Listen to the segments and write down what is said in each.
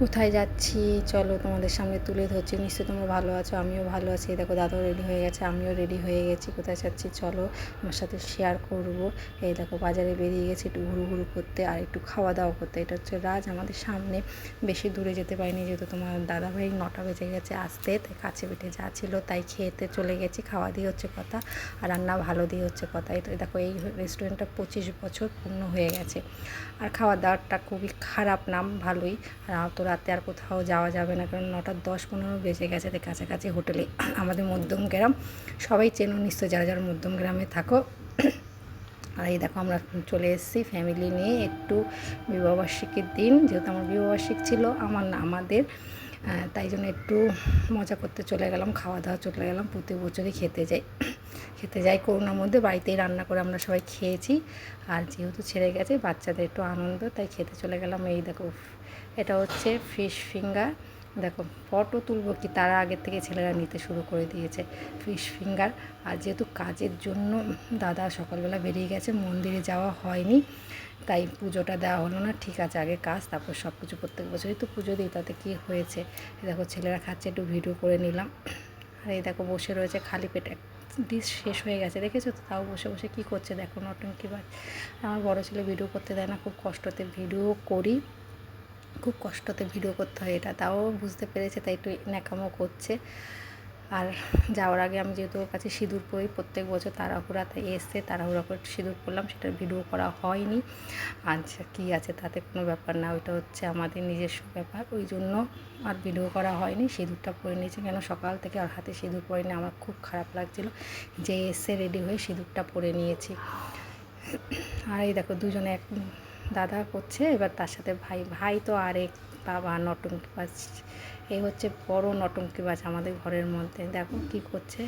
কোথায় যাচ্ছি? চলো তোমাদের সামনে তুলে ধরছি। নিশ্চয়ই তোমরা ভালো আছো, আমিও ভালো আছি। দেখো দাদাও রেডি হয়ে গেছে, আমিও রেডি হয়ে গেছি। কোথায় যাচ্ছি? চলো আমার সাথে শেয়ার করব। এই দেখো, বাজারে বেরিয়ে গেছি একটু ঘুরু ঘুরু করতে আর একটু খাওয়া দাওয়া করতে। এটা হচ্ছে রাজ আমাদের সামনে। বেশি দূরে যেতে পারিনি, যেহেতু তোমার দাদাভাই নটা বেজে গেছে আসতে, তাই কাছে পিঠে যা ছিল তাই খেতে চলে গেছি। খাওয়া দিয়ে হচ্ছে কথা আর রান্না ভালো দিয়ে হচ্ছে কথা। এটা দেখো, এই রেস্টুরেন্টটা পঁচিশ বছর পূর্ণ হয়ে গেছে। আর খাওয়া দাওয়াটা খুবই খারাপ নাম, ভালোই। আর তো রাতে আর কোথাও যাওয়া যাবে না, কারণ নটা দশ পনেরো বেজে গেছে তাই কাছাকাছি হোটেলে আমাদের মধ্যম গ্রাম। সবাই চেনো নিশ্চয় যারা যারা মধ্যম গ্রামে থাকো। আর এই দেখো আমরা চলে এসেছি ফ্যামিলি নিয়ে একটু বিবাহবার্ষিকীর দিন, যেহেতু আমার বিবাহবার্ষিক ছিল, আমার না, আমাদের। তাই জন্য একটু মজা করতে চলে গেলাম, খাওয়া দাওয়া চলে গেলাম, প্রতি বছরই খেতে যাই। খেতে যাই। করোনার মধ্যে বাড়িতেই রান্না করে আমরা সবাই খেয়েছি। আর যেহেতু ছেড়ে গেছে, বাচ্চাদের একটু আনন্দ, তাই খেতে চলে গেলাম। এই দেখো এটা হচ্ছে ফিশ ফিঙ্গার। দেখো ফটো তুলবো কি তার আগের থেকে ছেলেরা নিতে শুরু করে দিয়েছে ফিশ ফিঙ্গার। আর যেহেতু কাজের জন্য দাদা সকালবেলা বেরিয়ে গেছে, মন্দিরে যাওয়া হয়নি, তাই পুজোটা দেওয়া হলো না। ঠিক আছে, আগে কাজ, তারপর সব কিছু প্রত্যেক বছরই তো পুজো দিই, তাতে কী হয়েছে? দেখো, ছেলেরা খাচ্ছে, একটু ভিডিও করে নিলাম। আর এই দেখো, বসে রয়েছে খালি পেটে। ডিশ শেষ হয়ে গেছে। দেখেছ তো? তাও বসে বসে কী করছে? দেখো নটঙ্কি বাজ আমার বড়ো ছেলে ভিডিও করতে দেয় না, খুব কষ্টতে ভিডিও করি। খুব কষ্টতে ভিডিও করতে হয় এটা। তাও বুঝতে পেরেছে, তাই একটু ন্যাকামো করছে। আর যাওয়ার আগে আমি যেহেতু ওর কাছে সিঁদুর পরি, প্রত্যেক বছর তাড়াহুড়াতে এসছে তাড়াহুড়া করে সিঁদুর পরলাম, সেটার ভিডিও করা হয়নি। আচ্ছা কী আছে তাতে কোনো ব্যাপার না, ওইটা হচ্ছে আমাদের নিজস্ব ব্যাপার, ওই জন্য আর ভিডিও করা হয়নি, সিঁদুরটা পরে নিয়েছি কেন সকাল থেকে আর হাতে সিঁদুর পরে আমার খুব খারাপ লাগছিল যে এসে রেডি হয়ে সিঁদুরটা পরে নিয়েছি। আর এই দেখো দুজনে এক দাদা করছে, এবার তার সাথে ভাই ভাই তো আরেক বাবা নটঙ্কি বাজ এই হচ্ছে বড় নটঙ্কি বাজ আমাদের ঘরের মধ্যে। দেখো কি করছে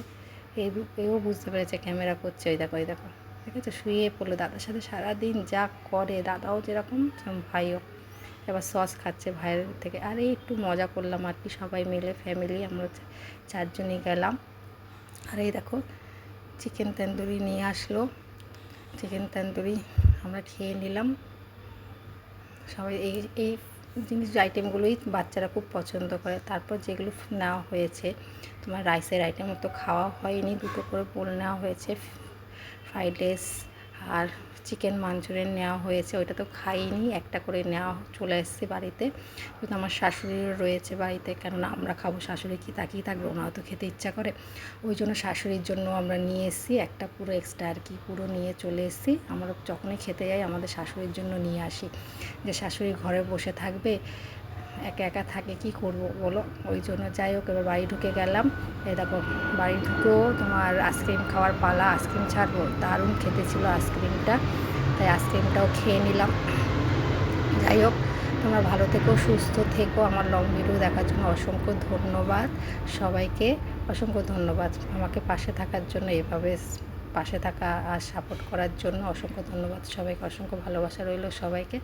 এই এও বুঝতে পেরেছে ক্যামেরা করছে, ওই দেখো ওই দেখো। ঠিক আছে শুয়ে পড়ল দাদার সাথে সারাদিন যা করে, দাদাও যেরকম ভাইও। এবার সস খাচ্ছে ভাইয়ের থেকে। আরে একটু মজা করলাম আর কি, সবাই মিলে ফ্যামিলি আমরা হচ্ছে চারজনই গেলাম। আর এই দেখো চিকেন তন্দুরি নিয়ে আসলো। চিকেন তন্দুরি আমরা খেয়ে নিলাম। সবাই এই এই জিনিস আইটেমগুলোই বাচ্চারা খুব পছন্দ করে। তারপর যেগুলো নেওয়া হয়েছে, তোমার রাইসের আইটেম তো খাওয়া হয়নি, দুটো করে বোল নেওয়া হয়েছে, ফ্রাইড রাইস আর চিকেন মাঞ্চুরিয়ান নেওয়া হয়েছে, ওইটা তো খাইনি, একটা করে নেওয়া চলে এসেছে বাড়িতে। কিন্তু আমার শাশুড়িরও রয়েছে বাড়িতে, কেননা আমরা খাব শাশুড়ি কি তাকিয়ে থাকবে ওনারা তো খেতে ইচ্ছা করে। ওই জন্য শাশুড়ির জন্য আমরা নিয়ে এসেছি, একটা পুরো এক্সট্রা আর কি, পুরো নিয়ে চলে এসেছি। আমরা যখনই খেতে যাই, আমাদের শাশুড়ির জন্য নিয়ে আসি। যে শাশুড়ি ঘরে বসে থাকবে একা একা থাকে কি করব বলো? ওই জন্য যাই হোক, এবার বাড়ি ঢুকে গেলাম। এই দেখো, বাড়ি ঢুকেও তোমার আইসক্রিম খাওয়ার পালা আইসক্রিম ছাড়বো। দারুণ খেতে ছিল আইসক্রিমটা তাই আইসক্রিমটাও খেয়ে নিলাম। যাই হোক, তোমরা ভালো থেকো, সুস্থ থেকো। আমার লং ভিডিও দেখার জন্য অসংখ্য ধন্যবাদ সবাইকে। অসংখ্য ধন্যবাদ আমাকে পাশে থাকার জন্য, এভাবে পাশে থাকা আর সাপোর্ট করার জন্য অসংখ্য ধন্যবাদ সবাইকে। অসংখ্য ভালোবাসা রইল সবাইকে।